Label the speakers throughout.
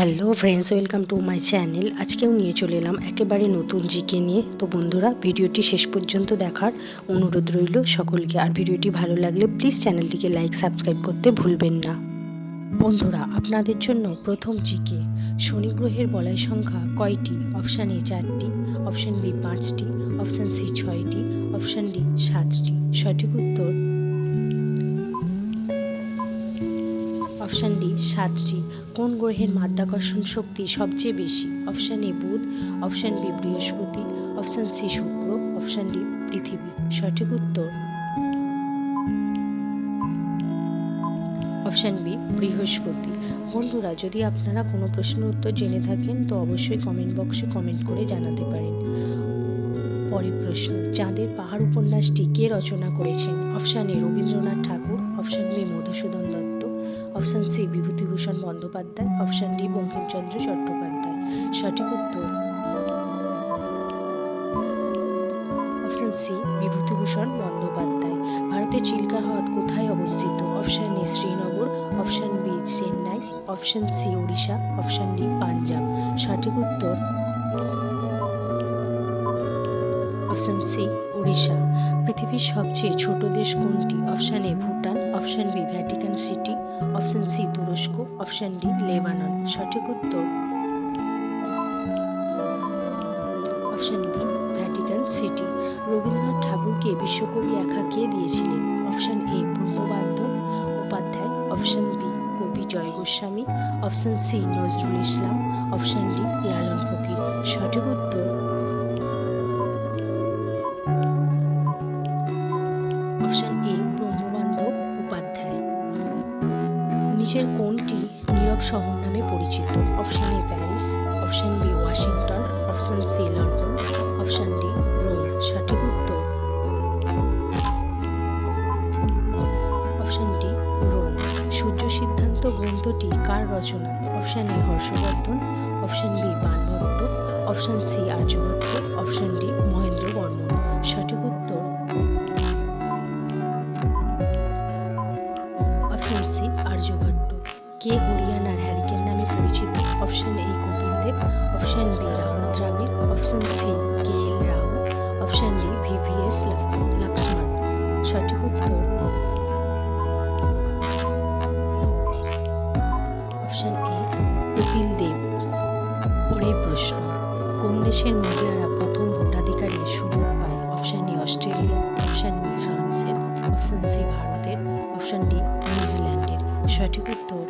Speaker 1: Hello friends welcome to my channel আজকেও নিয়ে চলে এলাম একেবারে নতুন জিকে নিয়ে। তো বন্ধুরা, ভিডিওটি শেষ পর্যন্ত দেখার অনুরোধ রইল সকলকে। আর ভিডিওটি ভালো লাগলে প্লিজ চ্যানেলটিকে লাইক সাবস্ক্রাইব করতে ভুলবেন না। বন্ধুরা, আপনাদের জন্য প্রথম জিকে। শনি গ্রহের বলয় সংখ্যা কয়টি? অপশান এ চারটি অপশান বি পাঁচটি অপশান সি ছয়টি অপশান ডি সাতটি। সঠিক উত্তর? অপশান ডি সাতটি কোন গ্রহের মাধ্যাকর্ষণ শক্তি সবচেয়ে বেশি? অপশান এ বুধ, অপশান বি বৃহস্পতি, অপশান সি শুক্র, অপশান ডি পৃথিবী। সঠিক উত্তর? অপশান বি বৃহস্পতি। বন্ধুরা, যদি আপনারা কোনো প্রশ্নের উত্তর জেনে থাকেন, তো অবশ্যই কমেন্ট বক্সে কমেন্ট করে জানাতে পারেন। পরের প্রশ্ন, চাঁদের পাহাড় উপন্যাসটি কে রচনা করেছেন? Option A Rabindranath Thakur, option B Madhusudan option C, Bibhutibhushan Bandyopadhyay, option D, Bankimchandra Chattopadhyay. সঠিক উত্তর। Option C, Bibhutibhushan Bandyopadhyay. ভারতের চিল্কা হ্রদ কোথায় অবস্থিত? Option A, Srinagar, option B, Chennai, option C, Odisha, option D, Punjab. সঠিক উত্তর। Option C Orissa পৃথিবীর সবচেয়ে ছোট দেশ কোনটি? Option A Bhutan, option B Vatican City, option C তুরস্ক, অপশান ডি লেবানন। সঠিক উত্তর? Option B Vatican City. Rabindranath ঠাকুরকে বিশ্বকবি আখ্যা কে দিয়েছিলেন? Option A Brahmabandhab Upadhyay, option B কবি Joy Goswami, option C Nazrul Islam, option D Lalon Fakir. সঠিক উত্তর? নিচের কোনটি নীরব শহর নামে পরিচিত? Option A Paris, option B Washington, option C London, option D Rome. সঠিক উত্তর। Option D Rome. সূর্য সিদ্ধান্ত গ্রন্থটি কার রচনা? Option A Harshavardhan, option B Banabhatta, option C Aryabhatta, option D Mahendra কে হরিয়ানার হ্যারিকেন নামে পরিচিত? Option A Kapil Dev. Option B Rahul Dravid. Option C K L Rahul. Option D VVS Laxman সঠিক উত্তর? Option A Kapil Dev. পরের প্রশ্ন। কোন দেশের মহিলারা প্রথম ভোটাধিকারের সুযোগ পায়? Option A Australia. Option B ফ্রান্সের। অপশান সি ভারতের। অপশান ডি নিউজিল্যান্ডের। সঠিক উত্তর।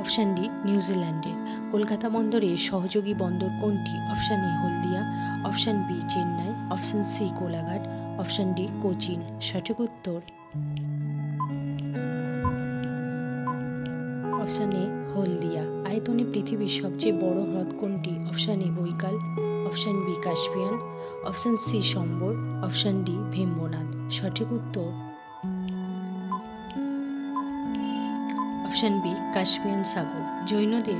Speaker 1: অপশান ডি নিউজিল্যান্ডের কলকাতা বন্দরে সহযোগী বন্দর কোনটি? Option A Haldia. Option B Chennai. Option C Kolaghat. Option D Cochin. সঠিক উত্তর। Option A Haldia. আয়তনে পৃথিবীর সবচেয়ে বড় হ্রদ কোনটি? Option A Baikal. Option B Caspian option C Sambhar. Option D Bhimbanath. সঠিক উত্তর? অপশান বি কাশ্মীয়ান সাগর। জৈনদের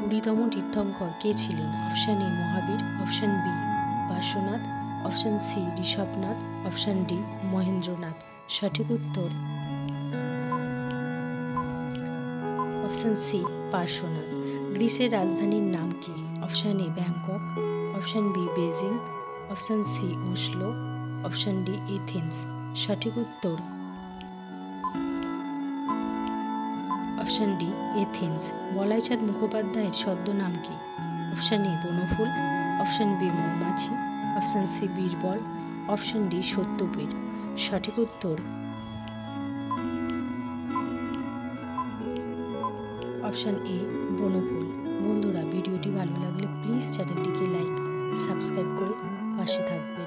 Speaker 1: কুড়িতম তীর্থঙ্কর কে ছিলেন? Option A, Mahavir. Option B, Parshvanath. Option C, Rishabhnath. Option D, Mahendranath. সঠিক উত্তর? Option C, Parshvanath. গ্রিসের রাজধানীর নাম কি? Option A, Bangkok. Option B, Beijing. Option C, Oslo. Option D Athens সঠিক উত্তর। অপশান ডি এথেন্স বলাইচাঁদ মুখোপাধ্যায়ের ছদ্ম নাম কি? Option A Banaphool. Option B Moumachhi. Option C Birbal. Option D Satyabir. সঠিক উত্তর। Option A Banaphool. বন্ধুরা, ভিডিওটি ভালো লাগলে প্লিজ চ্যানেলটিকে লাইক সাবস্ক্রাইব করে পাশে থাকবেন।